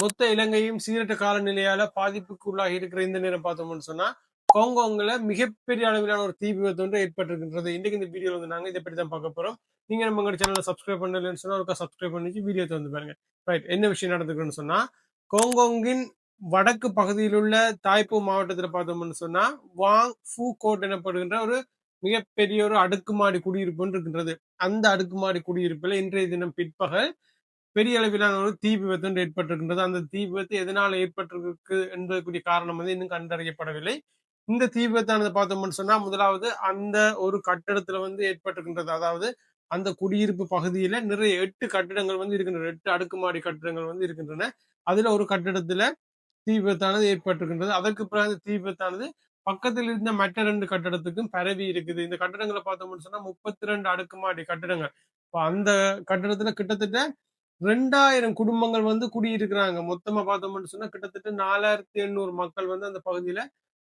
மொத்த இலங்கையும் சீரற்ற காலநிலையால பாதிப்புக்கு உள்ளாகி இருக்கிற இந்த நேரம் பார்த்தோம்னு சொன்னா கோங்கோங்கில் மிகப்பெரிய அளவிலான ஒரு தீ விபத்து ஒன்று ஏற்பட்டிருக்கின்றது. இன்றைக்கு இந்த வீடியோ வந்து நாங்கள் இதை பற்றி தான் பார்க்க போறோம். நீங்க நம்ம எங்க சேனலை சப்ஸ்கிரைப் பண்ணலன்னு சொன்னா அவருக்கு சப்ஸ்கிரைப் பண்ணி வீடியோ வந்து பாருங்க. ரைட் என்ன விஷயம் நடந்திருக்குன்னு சொன்னா கோங்கோங்கின் வடக்கு பகுதியில் உள்ள தாய்ப்பூ மாவட்டத்தில் பார்த்தோம்னு சொன்னா வாங் ஃபூ கோட் எனப்படுகின்ற ஒரு மிகப்பெரிய ஒரு அடுக்குமாடி குடியிருப்பு இருக்கின்றது. அந்த அடுக்குமாடி குடியிருப்பில் இன்றைய தினம் பிற்பகல் பெரிய அளவிலான ஒரு தீ விபத்து ஏற்பட்டிருக்கின்றது. அந்த தீ விபத்து எதனால் ஏற்பட்டிருக்கு என்பதற்குரிய காரணம் வந்து இன்னும் கண்டறியப்படவில்லை. இந்த தீ விபத்தானது பார்த்தோம்னு சொன்னா முதலாவது அந்த ஒரு கட்டடத்துல வந்து ஏற்பட்டிருக்கின்றது. அதாவது அந்த குடியிருப்பு பகுதியில நிறைய எட்டு கட்டிடங்கள் வந்து இருக்கின்றன. எட்டு அடுக்குமாடி கட்டிடங்கள் வந்து இருக்கின்றன. அதுல ஒரு கட்டிடத்துல தீ விபத்தானது ஏற்பட்டிருக்கின்றது. அதற்கு பிறகு அந்த தீ விபத்தானது பக்கத்தில் இருந்த மற்ற ரெண்டு கட்டடத்துக்கும் பரவி இருக்குது. இந்த கட்டடங்களை பார்த்தோம்னு சொன்னா முப்பத்தி ரெண்டு அடுக்குமாடி கட்டிடங்கள். அந்த கட்டடத்துல கிட்டத்தட்ட ரெண்டாயிரம் குடும்பங்கள் வந்து குடியிருக்கிறாங்க. மொத்தமா பார்த்தோம்னு சொன்னா கிட்டத்தட்ட நாலாயிரத்தி எண்ணூறு மக்கள் வந்து அந்த பகுதியில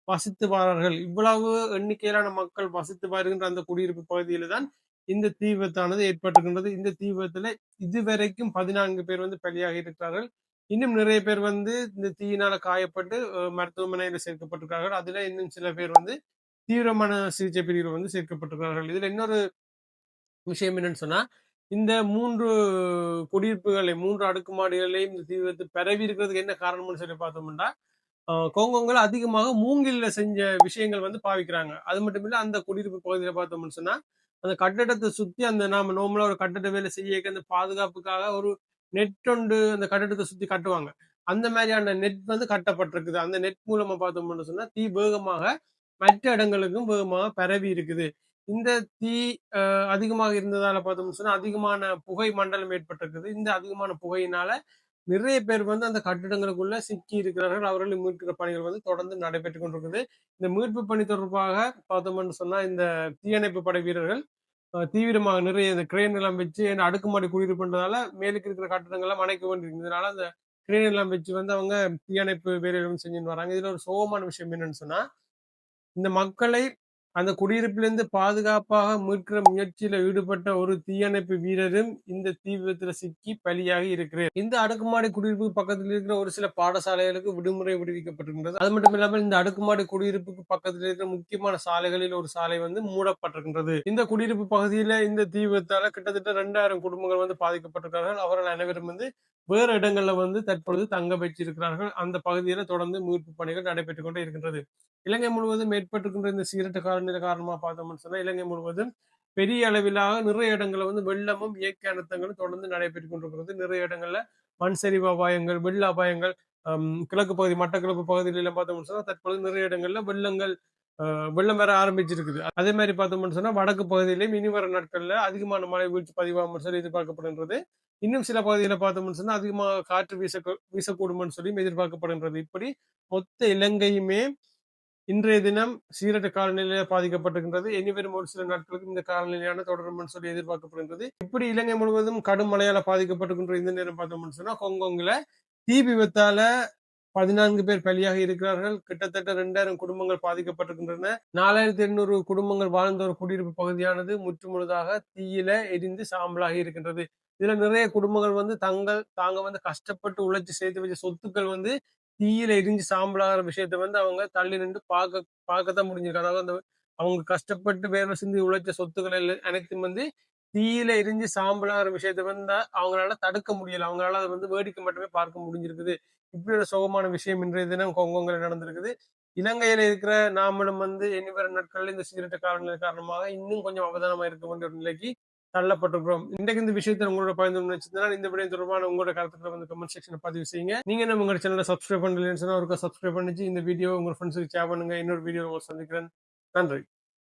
வசித்து வாரார்கள். இவ்வளவு எண்ணிக்கையிலான மக்கள் வசித்து வருகின்ற அந்த குடியிருப்பு பகுதியில தான் இந்த தீவிரத்தானது ஏற்பட்டிருக்கின்றது. இந்த தீவிரத்துல இதுவரைக்கும் பதினான்கு பேர் வந்து பலியாக இருக்கிறார்கள். இன்னும் நிறைய பேர் வந்து இந்த தீயினால காயப்பட்டு மருத்துவமனையில சேர்க்கப்பட்டிருக்கிறார்கள். அதுல இன்னும் சில பேர் வந்து தீவிரமான சிகிச்சை பிரிவில் வந்து சேர்க்கப்பட்டிருக்கிறார்கள். இதுல இன்னொரு விஷயம் என்னன்னு சொன்னா இந்த மூன்று குடியிருப்புகளை மூன்று அடுக்குமாடிகளையும் இந்த தீவிரத்தை பரவி இருக்கிறதுக்கு என்ன காரணம்னு சொல்லி பார்த்தோம்னா கோங்கோங்கள் அதிகமாக மூங்கில்ல செஞ்ச விஷயங்கள் வந்து பாவிக்கிறாங்க. அது மட்டும் இல்லை அந்த குடியிருப்பு பகுதியில் பார்த்தோம்னு சொன்னா அந்த கட்டடத்தை சுத்தி அந்த நாம நோம்புல ஒரு கட்டட வேலை செய்ய அந்த பாதுகாப்புக்காக ஒரு நெட் ஒன்று அந்த கட்டடத்தை சுத்தி கட்டுவாங்க. அந்த மாதிரியான நெட் வந்து கட்டப்பட்டிருக்குது. அந்த நெட் மூலமா பார்த்தோம்னு சொன்னா தீ வேகமாக மற்ற இடங்களுக்கும் வேகமாக பரவி இருக்குது. இந்த தீ அதிகமாக இருந்ததால பார்த்தோம்னு சொன்னா அதிகமான புகை மண்டலம் ஏற்பட்டிருக்குது. இந்த அதிகமான புகையினால நிறைய பேர் வந்து அந்த கட்டிடங்களுக்குள்ள சிக்கி இருக்கிறார்கள். அவர்களை மீட்கிற பணிகள் வந்து தொடர்ந்து நடைபெற்று கொண்டிருக்குது. இந்த மீட்பு பணி தொடர்பாக பார்த்தோம்னு சொன்னா இந்த தீயணைப்பு படை வீரர்கள் தீவிரமாக நிறைய இந்த கிரேன் எல்லாம் வச்சு அடுக்குமாடி குடியிருப்புன்றதால மேலுக்கு இருக்கிற கட்டிடங்கள்லாம் அணைக்க வேண்டியிருக்கு இதனால அந்த கிரேன் எல்லாம் வச்சு வந்து அவங்க தீயணைப்பு வேலைகளும் செஞ்சுன்னு வராங்க. இதுல ஒரு சோகமான விஷயம் என்னன்னு சொன்னா இந்த மக்களை அந்த குடியிருப்பிலிருந்து பாதுகாப்பாக மீட்கிற முயற்சியில ஈடுபட்ட ஒரு தீயணைப்பு வீரரும் இந்த தீ விபத்துல சிக்கி பலியாகி இருக்கிறார். இந்த அடுக்குமாடி குடியிருப்பு பக்கத்தில் இருக்கிற ஒரு சில பாடசாலைகளுக்கு விடுமுறை விடுவிக்கப்பட்டிருக்கின்றது அது மட்டும் இல்லாமல் இந்த அடுக்குமாடி குடியிருப்புக்கு பக்கத்தில் இருக்கிற முக்கியமான சாலைகளில் ஒரு சாலை வந்து மூடப்பட்டிருக்கின்றது இந்த குடியிருப்பு பகுதியில இந்த தீ விபத்தால கிட்டத்தட்ட ரெண்டாயிரம் குடும்பங்கள் வந்து பாதிக்கப்பட்டிருக்கிறார்கள். அவர்கள் அனைவரும் வந்து வேறு இடங்களில் வந்து தற்பொழுது தங்க வச்சிருக்கிறார்கள் அந்த பகுதியில தொடர்ந்து மீட்பு பணிகள் நடைபெற்றுக் கொண்டே இருக்கின்றது. இலங்கை முழுவதும் ஏற்பட்டிருக்கின்ற இந்த சீரற்ற காலநிலை காரணமா பார்த்தோம்னு சொன்னா இலங்கை முழுவதும் பெரிய அளவிலாக நிறைய இடங்களில் வந்து வெள்ளமும் இயற்கை அனர்த்தங்களும் தொடர்ந்து நடைபெற்றுக் கொண்டிருக்கிறது. நிறைய இடங்கள்ல மண் சரிவு அபாயங்கள் வெள்ள அபாயங்கள் கிழக்கு பகுதி மட்டக்கிழப்பு பகுதியில பார்த்தோம்னு சொன்னா தற்பொழுது நிறைய இடங்கள்ல வெள்ளங்கள் வெள்ளம் வர ஆரம்பிச்சிருக்குது. அதே மாதிரி பார்த்தோம்னு சொன்னா வடக்கு பகுதியிலேயும் இனி வர நாட்கள்ல அதிகமான மழை வீழ்ச்சி பதிவாகும் சொல்லி எதிர்பார்க்கப்படுகின்றது. இன்னும் சில பகுதியில் பார்த்தோம்னு சொன்னா அதிகமாக காற்று வீச வீசக்கூடும்னு சொல்லி எதிர்பார்க்கப்படுகின்றது. இப்படி மொத்த இலங்கையுமே இன்றைய தினம் சீரற்ற காலநிலையில பாதிக்கப்பட்டிருக்கின்றது. இனி வரும் ஒரு சில நாட்களுக்கு இந்த காலநிலையான தொடரும் சொல்லி எதிர்பார்க்கப்படுகின்றது. இப்படி இலங்கை முழுவதும் கடும் மழையால பாதிக்கப்பட்டிருக்கின்ற இந்த நேரம் பார்த்தோம்னு சொன்னா ஹாங்காங்ல தீ விபத்தால பதினான்கு பேர் பலியாக இருக்கிறார்கள். கிட்டத்தட்ட ரெண்டாயிரம் குடும்பங்கள் பாதிக்கப்பட்டிருக்கின்றன. நாலாயிரத்தி எண்ணூறு குடும்பங்கள் வாழ்ந்த ஒரு குடியிருப்பு பகுதியானது முற்றுமுழுதாக தீயில எரிந்து சாம்பலாகி இருக்கின்றது. இதுல நிறைய குடும்பங்கள் வந்து தங்கள் தாங்க வந்து கஷ்டப்பட்டு உழைச்சி சேர்த்து வச்ச சொத்துக்கள் வந்து தீயில எரிஞ்சு சாம்பலாகிற விஷயத்த வந்து அவங்க தள்ளி நின்று பார்க்க பார்க்கத்தான் முடிஞ்சிருக்கு. அதாவது அந்த அவங்க கஷ்டப்பட்டு வேலை சிந்தி உழைச்ச சொத்துக்கள் அனைத்தும் வந்து தீயில எரிஞ்சு சாம்பலாகிற விஷயத்த வந்து அவங்களால தடுக்க முடியல. அவங்களால அதை வந்து வேடிக்கை மட்டுமே பார்க்க முடிஞ்சிருக்குது. இப்படி ஒரு சோகமான விஷயம் இன்றைய தினம் கொங்கோங்கில் நடந்திருக்குது. இலங்கையில இருக்கிற நாமளும் வந்து இனிவர நாட்களில் இந்த சிகரெட்டு காரணங்கள் காரணமாக இன்னும் கொஞ்சம் அவதானமா இருக்க வேண்டிய ஒரு நிலைக்கு தள்ளப்பட்டிருக்கிறோம். இன்றைக்கு இந்த விஷயத்தை உங்களோட பயந்து நினைச்சதுனா இந்த விடயம் தொடர்பான உங்களோட கருத்துக்களை வந்து கமெண்ட் செக்ஷனை பதிவு செய்யுங்க. நீங்க நம்ம உங்க சேனலை சப்ஸ்கிரைப் பண்ணலன்னு சொன்னா ஒரு சப்ஸ்கிரைப் பண்ணிச்சு இந்த வீடியோ உங்க ஃப்ரெண்ட்ஸுக்கு ஷேர் பண்ணுங்க. இன்னொரு வீடியோ உங்களுக்கு சந்திக்கிறேன். நன்றி.